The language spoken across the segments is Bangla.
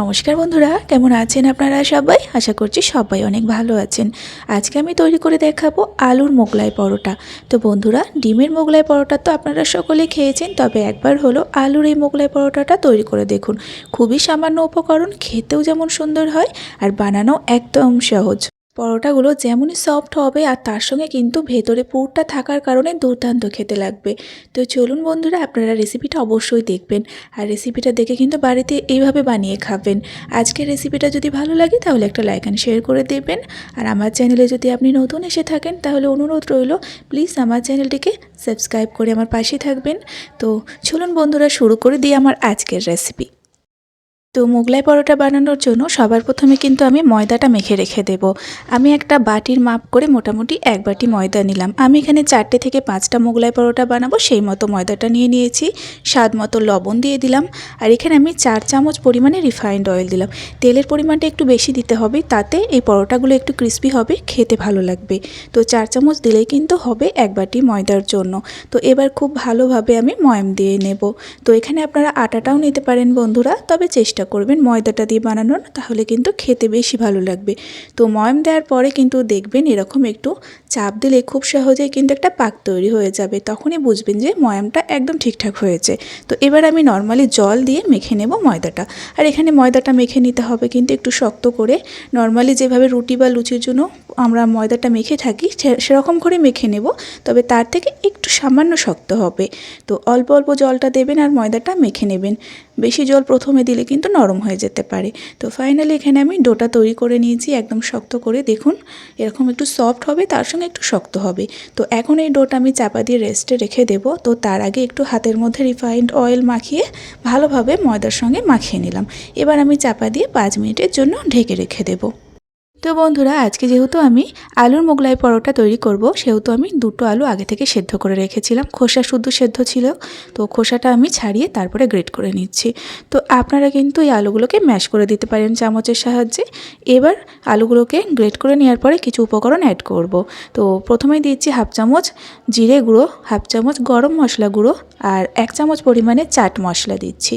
নমস্কার বন্ধুরা, কেমন আছেন আপনারা সবাই? আশা করছি সবাই অনেক ভালো আছেন। আজকে আমি তৈরি করে দেখাবো আলুর মোগলাই পরোটা। তো বন্ধুরা, ডিমের মোগলাই পরোটা তো আপনারা সকলে খেয়েছেন, তবে একবার হলো আলুর এই মোগলাই পরোটাটা তৈরি করে দেখুন। খুবই সামান্য উপকরণ, খেতেও যেমন সুন্দর হয়, আর বানানো একদম সহজ। পরোটাগুলো যেমনই সফট হবে আর তার সঙ্গে কিন্তু ভেতরে পুরটা থাকার কারণে দুর্দান্ত খেতে লাগবে। তো চলুন বন্ধুরা, আপনারা রেসিপিটা অবশ্যই দেখবেন আর রেসিপিটা দেখে কিন্তু বাড়িতে এইভাবে বানিয়ে খাবেন। আজকের রেসিপিটা যদি ভালো লাগে তাহলে একটা লাইক অ্যান্ড শেয়ার করে দেবেন। আর আমার চ্যানেলে যদি আপনি নতুন এসে থাকেন তাহলে অনুরোধ রইল প্লিজ আমার চ্যানেলটিকে সাবস্ক্রাইব করে আমার পাশে থাকবেন। তো চলুন বন্ধুরা, শুরু করে দিই আমার আজকের রেসিপি তো মোগলাই পরোটা বানানোর জন্য সবার প্রথমে কিন্তু আমি ময়দাটা মেখে রেখে দেব। আমি একটা বাটির মাপ করে মোটামুটি এক বাটি ময়দা নিলাম। আমি এখানে চারটে থেকে পাঁচটা মোগলাই পরোটা বানাবো, সেই মতো ময়দাটা নিয়ে নিয়েছি। স্বাদ মতো লবণ দিয়ে দিলাম। আর এখানে আমি চার চামচ পরিমাণে রিফাইন্ড অয়েল দিলাম। তেলের পরিমাণটা একটু বেশি দিতে হবে, তাতে এই পরোটাগুলো একটু ক্রিস্পি হবে, খেতে ভালো লাগবে। তো চার চামচ দিলেই কিন্তু হবে এক বাটি ময়দার জন্য। তো এবার খুব ভালোভাবে আমি ময়াম দিয়ে নেব। তো এখানে আপনারা আটাটাও নিতে পারেন বন্ধুরা, তবে চেষ্টা করবেন, ময়দাটা দিয়ে বানানোর, তাহলে কিন্তু খেতে বেশি ভালো লাগবে। তো ময়াম দেওয়ার পরে কিন্তু দেখবেন এরকম একটু চাপ দিলে খুব সহজেই কিন্তু একটা পাক তৈরি হয়ে যাবে। তখনই বুঝবেন যে ময়ামটা একদম ঠিকঠাক হয়েছে। তো এবার আমি নর্মালি জল দিয়ে মেখে নেব ময়দাটা। আর এখানে ময়দাটা মেখে নিতে হবে কিন্তু একটু শক্ত করে। নর্মালি যেভাবে রুটি বা লুচির জন্য আমরা ময়দাটা মেখে থাকি সেরকম করে মেখে নেব। তবে তার থেকে একটু সামান্য শক্ত হবে। তো অল্প অল্প জলটা দেবেন আর ময়দাটা মেখে নেবেন। বেশি জল প্রথমে দিলে কিন্তু নরম হয়ে যেতে পারে। তো ফাইনালি এখানে আমি ডোটা তৈরি করে নিয়েছি, একদম শক্ত করে। দেখুন, এরকম একটু সফট হবে, তার সঙ্গে একটু শক্ত হবে। তো এখন এই ডোটা আমি চাপা দিয়ে রেস্টে রেখে দেব। তো তার আগে একটু হাতের মধ্যে রিফাইন্ড অয়েল মাখিয়ে ভালোভাবে ময়দার সঙ্গে মাখিয়ে নিলাম। এবার আমি চাপা দিয়ে পাঁচ মিনিটের জন্য ঢেকে রেখে দেবো। তো বন্ধুরা, আজকে যেহেতু আমি আলুর মোগলাই পরোটা তৈরি করব, সেহেতু আমি দুটো আলু আগে থেকে সেদ্ধ করে রেখেছিলাম। খোসা শুদ্ধ সেদ্ধ ছিল, তো খোসাটা আমি ছাড়িয়ে তারপরে গ্রেট করে নিচ্ছি। তো আপনারা কিন্তু এই আলুগুলোকে ম্যাশ করে দিতে পারেন চামচের সাহায্যে। এবার আলুগুলোকে গ্রেট করে নেওয়ার পরে কিছু উপকরণ অ্যাড করব। তো প্রথমেই দিচ্ছি হাফ চামচ জিরে গুঁড়ো, হাফ চামচ গরম মশলা গুঁড়ো আর এক চামচ পরিমাণে চাট মশলা দিচ্ছি।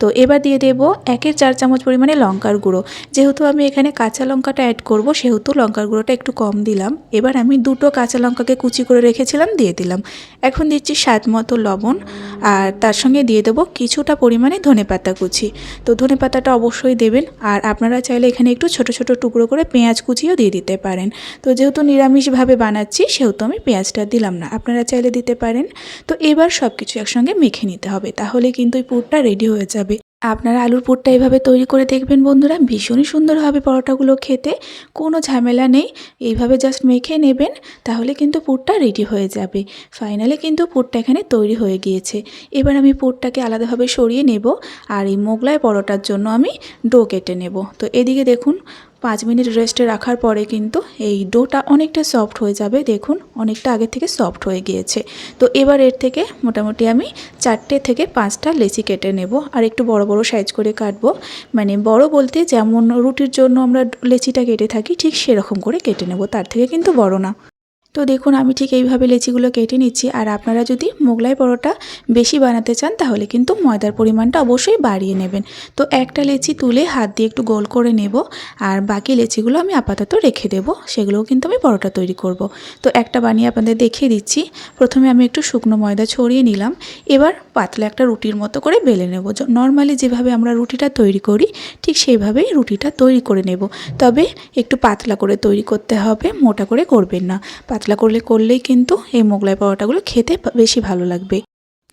তো এবার দিয়ে দেব একের চার চামচ পরিমাণে লঙ্কার গুঁড়ো। যেহেতু আমি এখানে কাঁচা লঙ্কাটা অ্যাড করব, সেহেতু লঙ্কার গুঁড়োটা একটু কম দিলাম। এবার আমি দুটো কাঁচা লঙ্কাকে কুচি করে রেখেছিলাম, দিয়ে দিলাম। এখন দিচ্ছি স্বাদ মতো লবণ, আর তার সঙ্গে দিয়ে দেবো কিছুটা পরিমাণে ধনেপাতা কুচি। তো ধনেপাতাটা অবশ্যই দেবেন, আর আপনারা চাইলে এখানে একটু ছোট ছোট টুকরো করে পেঁয়াজ কুচিও দিয়ে দিতে পারেন। তো যেহেতু নিরামিষভাবে বানাচ্ছি, সেহেতু আমি পেঁয়াজটা দিলাম না, আপনারা চাইলে দিতে পারেন। তো এবার সব কিছু একসঙ্গে মেখে নিতে হবে, তাহলে কিন্তু এই পুরটা রেডি হয়ে যাবে। আপনারা আলুর পুরটা এভাবে তৈরি করে দেখবেন, বন্ধুরা। ভীষণই সুন্দর হবে পরোটাগুলো খেতে। কোনো ঝামেলা নেই। এইভাবে জাস্ট মেখে নেবেন, তাহলে কিন্তু পুরটা রেডি হয়ে যাবে। ফাইনালি কিন্তু পুরটা এখানে তৈরি হয়ে গিয়েছে। এবার আমি পুরটাকে আলাদাভাবে সরিয়ে নেব, আর এই মোগলাই পরোটার জন্য আমি ডো কেটে নেব। তো এদিকে দেখুন পাঁচ মিনিট রেস্টে রাখার পরে কিন্তু এই ডোটা অনেকটা সফট হয়ে যাবে। দেখুন, অনেকটা আগে থেকে সফট হয়ে গিয়েছে। তো এবার এর থেকে মোটামুটি আমি চারটে থেকে পাঁচটা লেচি কেটে নেব আর একটু বড় বড় সাইজ করে কাটবো। মানে বড় বলতে যেমন রুটির জন্য আমরা লেচিটা কেটে থাকি, ঠিক সেরকম করে কেটে নেব। তার থেকে কিন্তু বড় না। তো দেখুন, আমি ঠিক এইভাবে লেচিগুলো কেটে নিচ্ছি। আর আপনারা যদি মোগলাই পরোটা বেশি বানাতে চান, তাহলে কিন্তু ময়দার পরিমাণটা অবশ্যই বাড়িয়ে নেবেন। তো একটা লেচি তুলে হাত দিয়ে একটু গোল করে নেব। আর বাকি লেচিগুলো আমি আপাতত রেখে দেব। সেগুলোও কিন্তু আমি পরোটা তৈরি করব। তো একটা বানিয়ে আপনাদের দেখিয়ে দিচ্ছি। প্রথমে আমি একটু শুকনো ময়দা ছড়িয়ে নিলাম। এবার পাতলা একটা রুটির মতো করে বেলে নেব। নর্মালি যেভাবে আমরা রুটিটা তৈরি করি, ঠিক সেইভাবেই রুটিটা তৈরি করে নেব। তবে একটু পাতলা করে তৈরি করতে হবে, মোটা করে করবেন না। পাতলা করলে, করলেই কিন্তু এই মোগলাই পরোটাগুলো খেতে বেশি ভালো লাগবে।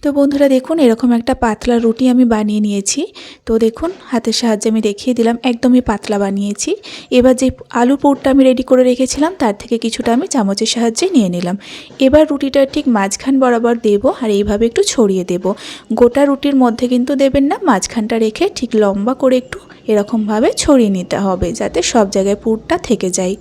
তো বন্ধুরা দেখুন, এরকম একটা পাতলা রুটি আমি বানিয়ে নিয়েছি। তো দেখুন, হাতের সাহায্যে আমি দেখিয়ে দিলাম, একদমই পাতলা বানিয়েছি। এবার যে আলু পুরটা আমি রেডি করে রেখেছিলাম, তার থেকে কিছুটা আমি চামচের সাহায্যে নিয়ে নিলাম। এবার রুটিটা ঠিক মাঝখান বরাবর দেব আর এইভাবে একটু ছড়িয়ে দেব। গোটা রুটির মধ্যে কিন্তু দেবেন না, মাঝখানটা রেখে ঠিক লম্বা করে একটু এরকমভাবে ছড়িয়ে নিতে হবে, যাতে সব জায়গায় পুরটা থেকে যায়।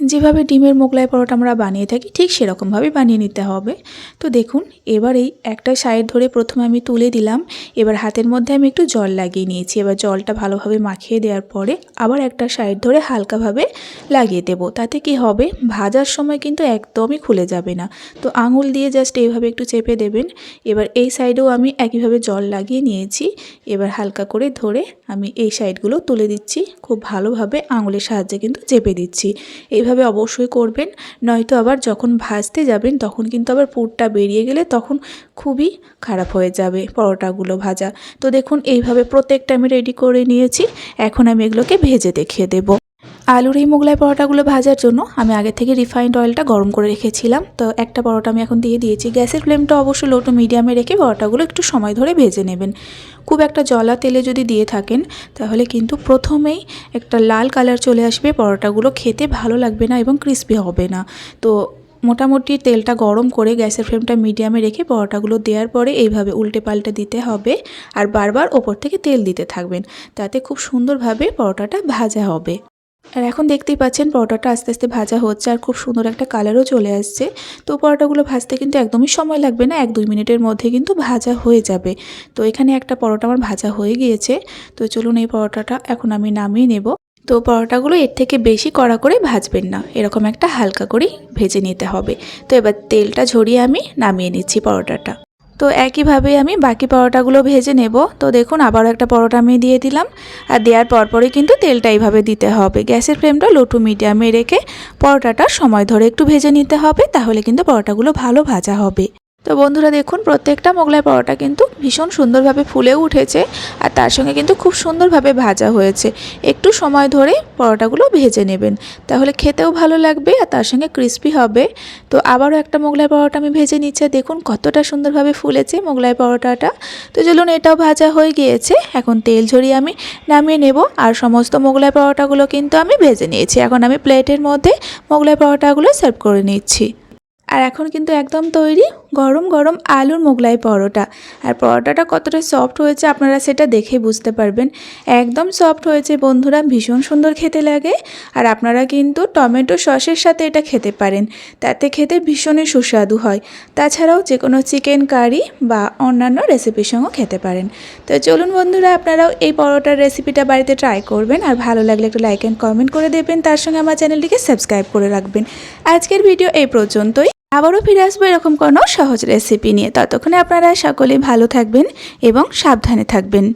যেভাবে ডিমের মোগলাই পরোটা আমরা বানিয়ে থাকি, ঠিক সেরকমভাবে বানিয়ে নিতে হবে। তো দেখুন, এবার এই একটা সাইড ধরে প্রথমে আমি তুলে দিলাম। এবার হাতের মধ্যে আমি একটু জল লাগিয়ে নিয়েছি। এবার জলটা ভালোভাবে মাখিয়ে দেওয়ার পরে আবার একটা সাইড ধরে হালকাভাবে লাগিয়ে দেবো। তাতে কি হবে, ভাজার সময় কিন্তু একদমই খুলে যাবে না। তো আঙুল দিয়ে জাস্ট এইভাবে একটু চেপে দেবেন। এবার এই সাইডেও আমি একইভাবে জল লাগিয়ে নিয়েছি। এবার হালকা করে ধরে আমি এই সাইডগুলো তুলে দিচ্ছি। খুব ভালোভাবে আঙুলের সাহায্যে কিন্তু চেপে দিচ্ছি। এইভাবে অবশ্যই করবেন, নয়তো আবার যখন ভাজতে যাবেন তখন কিন্তু আবার পুরটা বেরিয়ে গেলে তখন খুবই খারাপ হয়ে যাবে পরোটাগুলো ভাজা। তো দেখুন, এইভাবে প্রত্যেকটা আমি রেডি করে নিয়েছি, এখন আমি এগুলোকে ভেজে দেখিয়ে দেবো। আলুর এই মোগলাই পরোটাগুলো ভাজার জন্য আমি আগে থেকে রিফাইন্ড অয়েলটা গরম করে রেখেছিলাম। তো একটা পরোটা আমি এখন দিয়ে দিয়েছি। গ্যাসের ফ্লেমটা অবশ্যই লো টু মিডিয়ামে রেখে পরোটাগুলো একটু সময় ধরে ভেজে নেবেন। খুব একটা জলা তেলে যদি দিয়ে থাকেন, তাহলে কিন্তু প্রথমেই একটা লাল কালার চলে আসবে পরোটাগুলো। খেতে ভালো লাগবে না এবং ক্রিস্পি হবে না। তো মোটামুটি তেলটা গরম করে গ্যাসের ফ্লেমটা মিডিয়ামে রেখে পরোটাগুলো দেওয়ার পরে এইভাবে উল্টে পাল্টে দিতে হবে আর বারবার ওপর থেকে তেল দিতে থাকবেন। তাতে খুব সুন্দরভাবে পরোটাটা ভাজা হবে। আর এখন দেখতেই পাচ্ছেন পরোটাটা আস্তে আস্তে ভাজা হচ্ছে আর খুব সুন্দর একটা কালারও চলে আসছে। তো পরোটাগুলো ভাজতে কিন্তু একদমই সময় লাগবে না এক দুই মিনিটের মধ্যে কিন্তু ভাজা হয়ে যাবে। তো এখানে একটা পরোটা আমার ভাজা হয়ে গিয়েছে। তো চলুন এই পরোটাটা এখন আমি নামিয়ে নেব। তো পরোটাগুলো এর থেকে বেশি কড়া করে ভাজবেন না, এরকম একটা হালকা করেই ভেজে নিতে হবে। তো এবার তেলটা ঝরিয়ে আমি নামিয়ে নিচ্ছি পরোটাটা। তো একইভাবে আমি বাকি পরোটাগুলো ভেজে নেব। তো দেখুন, আবারও একটা পরোটা আমি দিয়ে দিলাম। আর দেওয়ার পরপরই কিন্তু তেলটা এইভাবে দিতে হবে। গ্যাসের ফ্লেমটা লো টু মিডিয়ামে রেখে পরোটাটা সময় ধরে একটু ভেজে নিতে হবে, তাহলে কিন্তু পরোটাগুলো ভালো ভাজা হবে। তো বন্ধুরা দেখুন, প্রত্যেকটা মোগলাই পরোটা কিন্তু ভীষণ সুন্দরভাবে ফুলেও উঠেছে আর তার সঙ্গে কিন্তু খুব সুন্দরভাবে ভাজা হয়েছে। একটু সময় ধরে পরোটাগুলো ভেজে নেবেন। তাহলে খেতেও ভালো লাগবে আর তার সঙ্গে ক্রিস্পি হবে। তো আবারও একটা মোগলাই পরোটা আমি ভেজে নিচ্ছে দেখুন কতটা সুন্দরভাবে ফুলেছে মোগলাই পরোটাটা। তো চলুন এটাও ভাজা হয়ে গিয়েছে। এখন তেল ঝরিয়ে আমি নামিয়ে নেব আর সমস্ত মোগলাই পরোটাগুলো কিন্তু আমি ভেজে নিয়েছি। এখন আমি প্লেটের মধ্যে মোগলাই পরোটাগুলো সার্ভ করে নিচ্ছি। আর এখন কিন্তু একদম তৈরি গরম গরম আলুর মোগলাই পরোটা। আর পরোটাটা কতটা সফট হয়েছে আপনারা সেটা দেখে বুঝতে পারবেন। একদম সফট হয়েছে বন্ধুরা, ভীষণ সুন্দর খেতে লাগে। আর আপনারা কিন্তু টমেটো সসের সাথে এটা খেতে পারেন। তাতে খেতে ভীষণই সুস্বাদু হয়। তাছাড়াও যে কোনো চিকেন কারি বা অন্যান্য রেসিপির সঙ্গেও খেতে পারেন। তো চলুন বন্ধুরা, আপনারাও এই পরোটার রেসিপিটা বাড়িতে ট্রাই করবেন। আর ভালো লাগলে একটু লাইক অ্যান্ড কমেন্ট করে দেবেন। তার সঙ্গে আমার চ্যানেলটিকে সাবস্ক্রাইব করে রাখবেন। আজকের ভিডিও এই পর্যন্তই। আবারও ফিরে আসব এরকম কোনো সহজ রেসিপি নিয়ে। ততক্ষণে আপনারা সকলেই ভালো থাকবেন এবং সাবধানে থাকবেন।